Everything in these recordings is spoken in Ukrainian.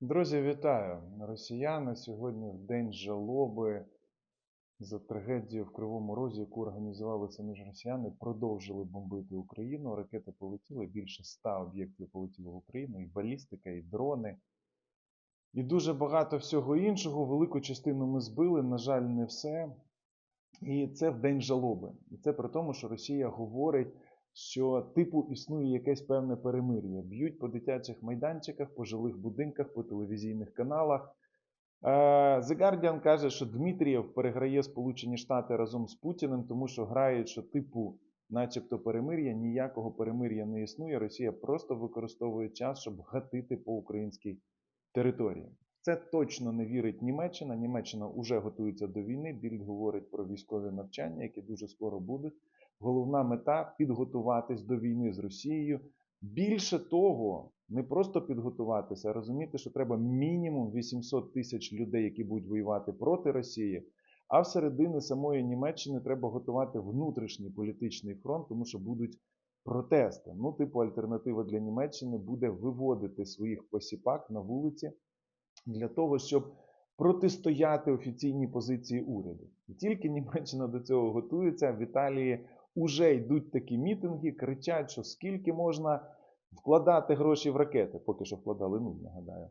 Друзі, вітаю! Росіяни сьогодні в день жалоби за трагедію в Кривому Розі, яку організували самі ж росіяни, продовжили бомбити Україну. Ракети полетіли, більше ста об'єктів полетіло в Україну, і балістика, і дрони. І дуже багато всього іншого. Велику частину ми збили, на жаль, не все. І це в день жалоби. І це при тому, що Росія говорить, що типу існує якесь певне перемир'я. Б'ють по дитячих майданчиках, по жилих будинках, по телевізійних каналах. Е, The Guardian каже, що Дмитрієв переграє Сполучені Штати разом з Путіним, тому що грають, що типу, начебто, перемир'я, ніякого перемир'я не існує. Росія просто використовує час, щоб гатити по українській території. Це точно не вірить Німеччина. Німеччина вже готується до війни. Більд говорить про військові навчання, які дуже скоро будуть. Головна мета підготуватись до війни з Росією. Більше того, не просто підготуватися, а розуміти, що треба мінімум 800 тисяч людей, які будуть воювати проти Росії. А всередині самої Німеччини треба готувати внутрішній політичний фронт, тому що будуть протести. Ну, типу, альтернатива для Німеччини буде виводити своїх посіпак на вулиці для того, щоб протистояти офіційній позиції уряду. І тільки Німеччина до цього готується, в Італії вже йдуть такі мітинги, кричать, що скільки можна вкладати гроші в ракети, поки що вкладали нуль, нагадаю.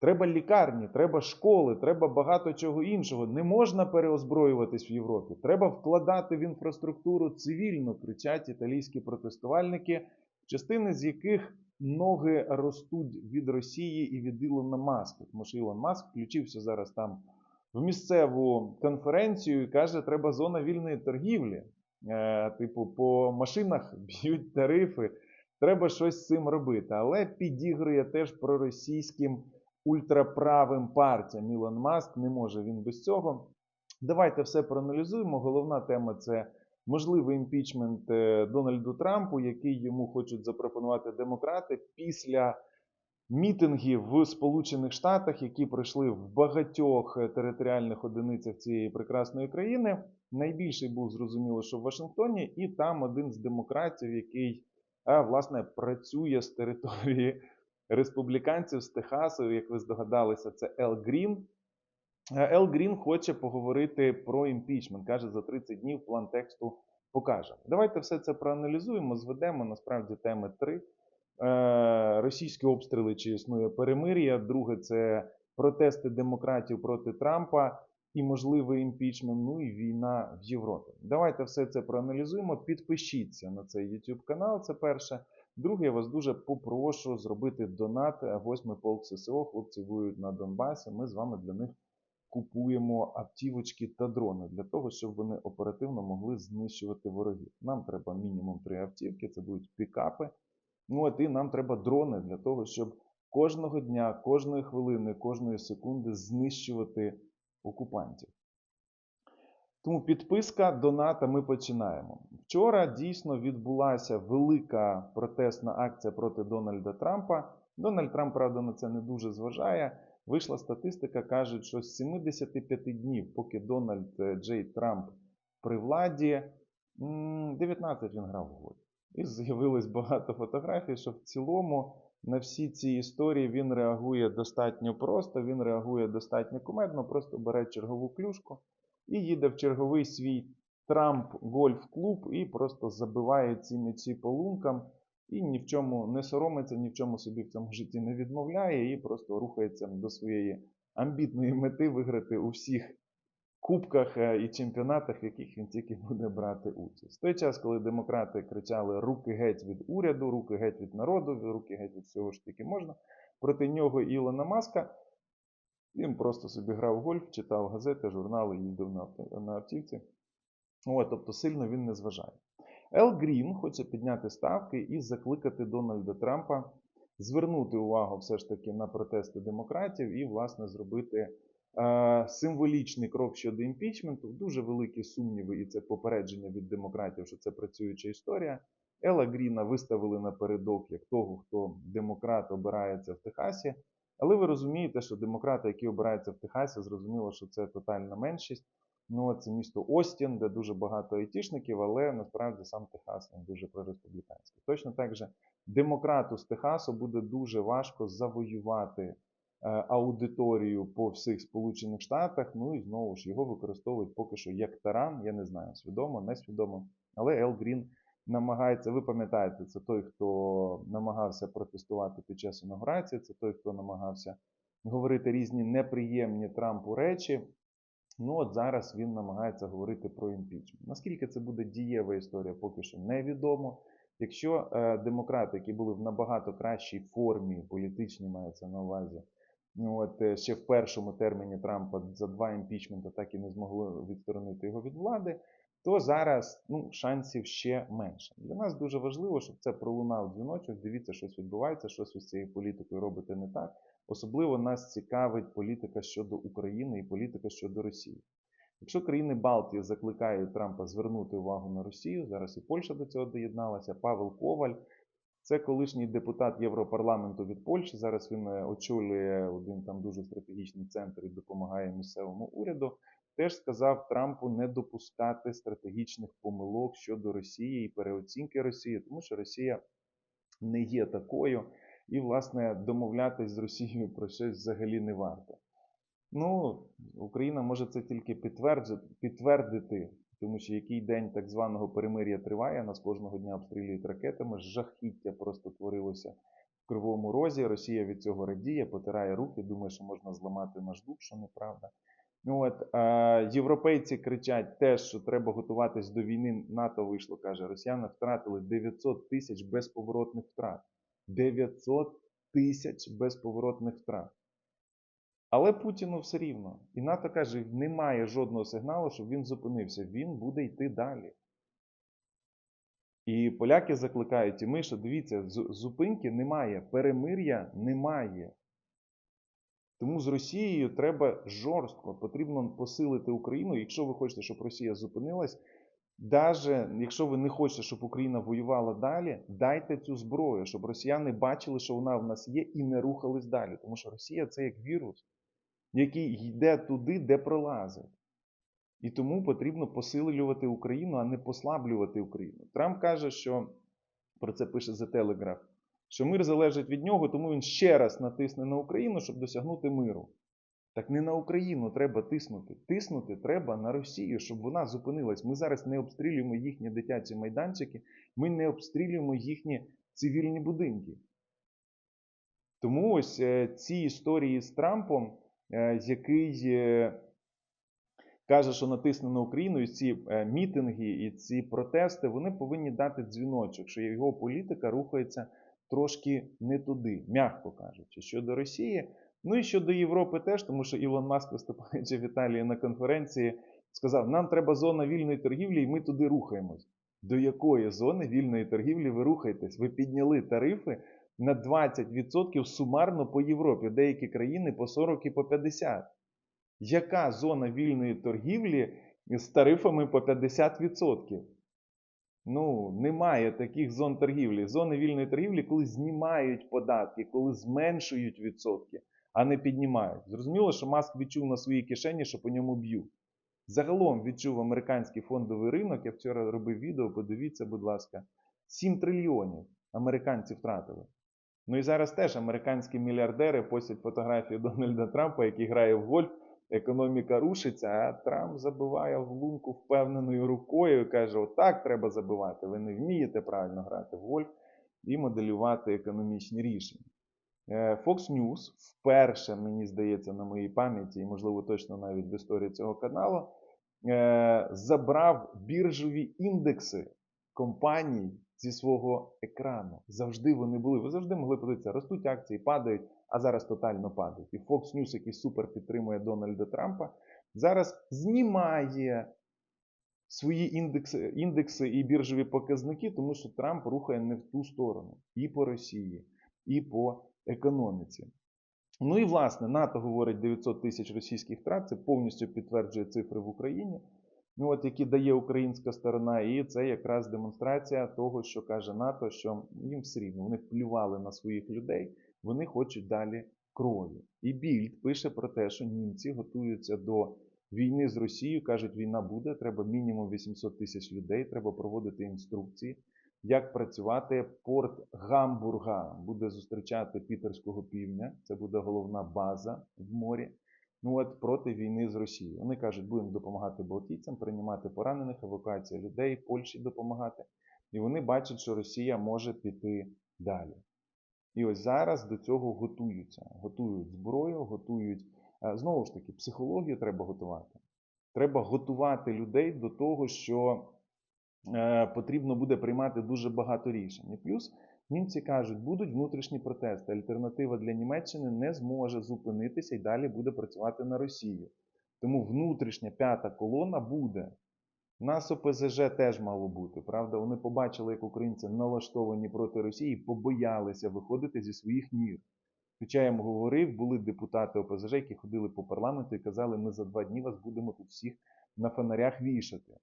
Треба лікарні, треба школи, треба багато чого іншого. Не можна переозброюватись в Європі. Треба вкладати в інфраструктуру цивільну, кричать італійські протестувальники, частини з яких ноги ростуть від Росії і від Ілона Маска. Тому що Ілон Маск включився зараз там в місцеву конференцію і каже, треба зона вільної торгівлі. Е, типу, по машинах б'ють тарифи. Треба щось з цим робити. Але підігрує теж проросійським ультраправим партіям. Ілон Маск не може він без цього. Давайте все проаналізуємо. Головна тема це можливий імпічмент е, Дональду Трампу, який йому хочуть запропонувати демократи після мітингів в Сполучених Штатах, які пройшли в багатьох е, територіальних одиницях цієї прекрасної країни. Найбільший був зрозуміло, що в Вашингтоні, і там один з демократів, який а, власне працює з території республіканців з Техасу, як ви здогадалися, це Ел Грін. Е, Ел Грін хоче поговорити про імпічмент. Каже, за 30 днів план тексту покаже. Давайте все це проаналізуємо, зведемо насправді теми три. Е, Російські обстріли, чи існує перемир'я. Друге, це протести демократів проти Трампа і можливий імпічмент, ну і війна в Європі. Давайте все це проаналізуємо. Підпишіться на цей YouTube канал. Це перше. Друге, я вас дуже попрошу зробити донат. Восьмий полк ССО. Хлопці воюють на Донбасі. Ми з вами для них купуємо автівочки та дрони для того, щоб вони оперативно могли знищувати ворогів. Нам треба мінімум три автівки, це будуть пікапи. Ну от і нам треба дрони для того, щоб кожного дня, кожної хвилини, кожної секунди знищувати окупантів. Тому підписка, доната, ми починаємо. Вчора дійсно відбулася велика протестна акція проти Дональда Трампа. Дональд Трамп, правда, на це не дуже зважає. Вийшла статистика, кажуть, що з 75 днів, поки Дональд е, Джей Трамп при владі, 19 він грав в гольф. І з'явилось багато фотографій, що в цілому на всі ці історії він реагує достатньо просто, він реагує достатньо кумедно, просто бере чергову клюшку і їде в черговий свій Трамп гольф-клуб і просто забиває ці м'ячі по лункам і ні в чому не соромиться, ні в чому собі в цьому житті не відмовляє, і просто рухається до своєї амбітної мети виграти у всіх кубках е, і чемпіонатах, в яких він тільки буде брати участь. В той час, коли демократи кричали руки геть від уряду, руки геть від народу, руки геть від всього ж таки можна, проти нього Ілона Маска. Він просто собі грав гольф, читав газети, журнали, їздив на автівці. О, тобто сильно він не зважає. Ел Грін хоче підняти ставки і закликати Дональда Трампа звернути увагу все ж таки на протести демократів і, власне, зробити символічний крок щодо імпічменту. Дуже великі сумніви, і це попередження від демократів, що це працююча історія. Ела Гріна виставили напередок як того, хто демократ обирається в Техасі. Але ви розумієте, що демократи, які обираються в Техасі, зрозуміло, що це тотальна меншість. Ну, це місто Остін, де дуже багато айтішників, але насправді сам Техас він дуже прореспубліканський. Точно так же демократу з Техасу буде дуже важко завоювати аудиторію по всіх Сполучених Штатах. Ну і знову ж його використовують поки що як таран. Я не знаю, свідомо, несвідомо. Але Ел Грін намагається, ви пам'ятаєте, це той, хто намагався протестувати під час інаугурації, це той, хто намагався говорити різні неприємні Трампу речі. Ну от зараз він намагається говорити про імпічмент. Наскільки це буде дієва історія, поки що невідомо. Якщо е, демократи, які були в набагато кращій формі, політичній мається на увазі, от е, ще в першому терміні Трампа за два імпічмента так і не змогли відсторонити його від влади, то зараз ну, шансів ще менше. Для нас дуже важливо, щоб це пролунав дзвіночок. Дивіться, щось відбувається, щось ви з цією політикою робите не так. Особливо нас цікавить політика щодо України і політика щодо Росії. Якщо країни Балтії закликають Трампа звернути увагу на Росію, зараз і Польща до цього доєдналася. Павел Коваль, це колишній депутат Європарламенту від Польщі. Зараз він е, очолює один там дуже стратегічний центр і допомагає місцевому уряду. Теж сказав Трампу не допускати стратегічних помилок щодо Росії і переоцінки Росії, тому що Росія не є такою, і, власне, домовлятись з Росією про щось взагалі не варто. Ну, Україна може це тільки підтвердити, підтвердити, тому що який день так званого перемир'я триває, нас кожного дня обстрілюють ракетами, жахіття просто творилося в Кривому Розі. Росія від цього радіє, потирає руки, думає, що можна зламати наш дух, що неправда. Ну от е, європейці кричать теж, що треба готуватись до війни. НАТО вийшло, каже, росіяни втратили 900 тисяч безповоротних втрат. 900 тисяч безповоротних втрат. Але Путіну все рівно. І НАТО каже, немає жодного сигналу, щоб він зупинився. Він буде йти далі. І поляки закликають, і ми, що дивіться, зупинки немає, перемир'я немає. Тому з Росією треба жорстко, потрібно посилити Україну. Якщо ви хочете, щоб Росія зупинилась, навіть якщо ви не хочете, щоб Україна воювала далі, дайте цю зброю, щоб росіяни бачили, що вона в нас є, і не рухались далі. Тому що Росія це як вірус, який йде туди, де пролазить. І тому потрібно посилювати Україну, а не послаблювати Україну. Трамп каже, що про це пише The Telegraph, що мир залежить від нього, тому він ще раз натисне на Україну, щоб досягнути миру. Так не на Україну треба тиснути. Тиснути треба на Росію, щоб вона зупинилась. Ми зараз не обстрілюємо їхні дитячі майданчики, ми не обстрілюємо їхні цивільні будинки. Тому ось е, ці історії з Трампом, який е, каже, що натисне на Україну, і ці мітинги і ці протести, вони повинні дати дзвіночок, що його політика рухається трошки не туди, м'яко кажучи, щодо Росії. Ну і щодо Європи теж, тому що Ілон Маск, виступаючи в Італії на конференції, сказав: нам треба зона вільної торгівлі, і ми туди рухаємось. До якої зони вільної торгівлі ви рухаєтесь? Ви підняли тарифи на 20% сумарно по Європі, деякі країни по 40 і по 50. Яка зона вільної торгівлі з тарифами по 50%? Ну, немає таких зон торгівлі. Зони вільної торгівлі, коли знімають податки, коли зменшують відсотки а не піднімають. Зрозуміло, що Маск відчув на своїй кишені, що по ньому б'ють. Загалом відчув американський фондовий ринок. Я вчора робив відео, подивіться, будь ласка, 7 трильйонів американці втратили. Ну і зараз теж американські мільярдери постять фотографії Дональда Трампа, який грає в гольф. Економіка рушиться, а Трамп забиває в лунку впевненою рукою і каже: Отак треба забивати. Ви не вмієте правильно грати в гольф і моделювати економічні рішення. Е, Fox News вперше, мені здається, на моїй пам'яті, і, можливо, точно навіть в історії цього каналу, е, забрав біржові індекси компаній зі свого екрану. Завжди вони були. Ви завжди могли подивитися, ростуть акції, падають, а зараз тотально падають. І Fox News, який супер підтримує Дональда Трампа, зараз знімає свої індекси, індекси і біржові показники, тому що Трамп рухає не в ту сторону і по Росії, і по економіці. Ну і власне, НАТО говорить 900 тисяч російських втрат, це повністю підтверджує цифри в Україні, ну от які дає українська сторона, і це якраз демонстрація того, що каже НАТО, що їм все рівно вони вплювали на своїх людей, вони хочуть далі крові. І Більд пише про те, що німці готуються до війни з Росією, кажуть, війна буде, треба мінімум 800 тисяч людей, треба проводити інструкції. як працювати порт Гамбурга буде зустрічати Пітерського півдня. Це буде головна база в морі. Ну от проти війни з Росією. Вони кажуть, будемо допомагати Балтійцям, приймати поранених, евакуація людей, Польщі допомагати. І вони бачать, що Росія може піти далі. І ось зараз до цього готуються. Готують зброю, готують е, знову ж таки, психологію треба готувати. Треба готувати людей до того, що е, потрібно буде приймати дуже багато рішень. І плюс німці кажуть, будуть внутрішні протести. Альтернатива для Німеччини не зможе зупинитися і далі буде працювати на Росію. Тому внутрішня п'ята колона буде. Нас ОПЗЖ теж мало бути, правда? Вони побачили, як українці налаштовані проти Росії, побоялися виходити зі своїх мір. Хоча я їм говорив, були депутати ОПЗЖ, які ходили по парламенту і казали, ми за два дні вас будемо тут всіх на фонарях вішати.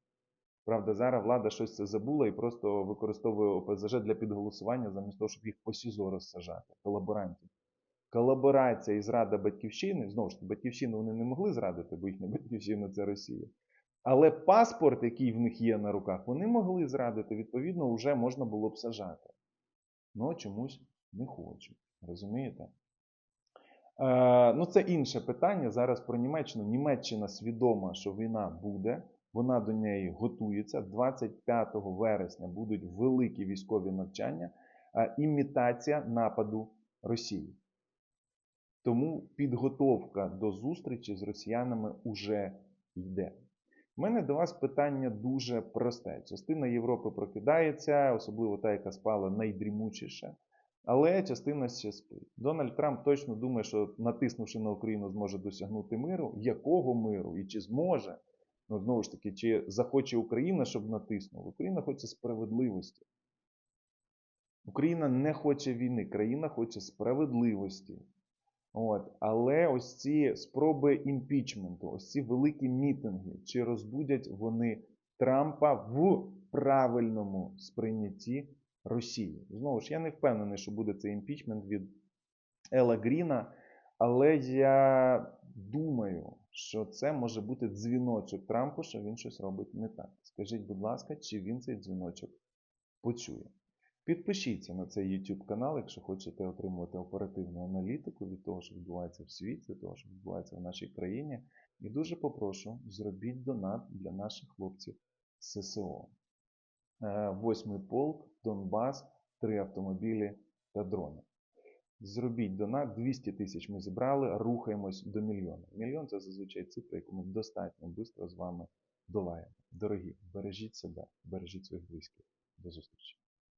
Правда, зараз влада щось це забула і просто використовує ОПЗЖ для підголосування, замість того, щоб їх по СІЗО розсажати, колаборантів. Колаборація і зрада батьківщини, знову ж таки, батьківщину вони не могли зрадити, бо їхня батьківщина це Росія. Але паспорт, який в них є на руках, вони могли зрадити, відповідно, вже можна було б сажати. Ну, чомусь не хочуть. Розумієте? Е, ну, це інше питання. Зараз про Німеччину. Німеччина свідома, що війна буде. Вона до неї готується. 25 вересня будуть великі військові навчання, імітація нападу Росії. Тому підготовка до зустрічі з росіянами вже йде. У мене до вас питання дуже просте. Частина Європи прокидається, особливо та, яка спала найдрімучіше, але частина ще спить. Дональд Трамп точно думає, що натиснувши на Україну, зможе досягнути миру. Якого миру і чи зможе? Ну, знову ж таки, чи захоче Україна, щоб натиснула? Україна хоче справедливості. Україна не хоче війни, країна хоче справедливості. От. Але ось ці спроби імпічменту, ось ці великі мітинги, чи розбудять вони Трампа в правильному сприйнятті Росії? Знову ж, я не впевнений, що буде цей імпічмент від Ела Гріна, але я думаю, що це може бути дзвіночок Трампу, що він щось робить не так. Скажіть, будь ласка, чи він цей дзвіночок почує? Підпишіться на цей YouTube канал, якщо хочете отримувати оперативну аналітику від того, що відбувається в світі, від того, що відбувається в нашій країні. І дуже попрошу, зробіть донат для наших хлопців ССО. Е, Восьмий полк, Донбас, три автомобілі та дрони. Зробіть донат, 200 тисяч ми зібрали, рухаємось до мільйона. Мільйон це зазвичай цифра, яку ми достатньо швидко з вами долаємо. Дорогі, бережіть себе, бережіть своїх близьких. До зустрічі!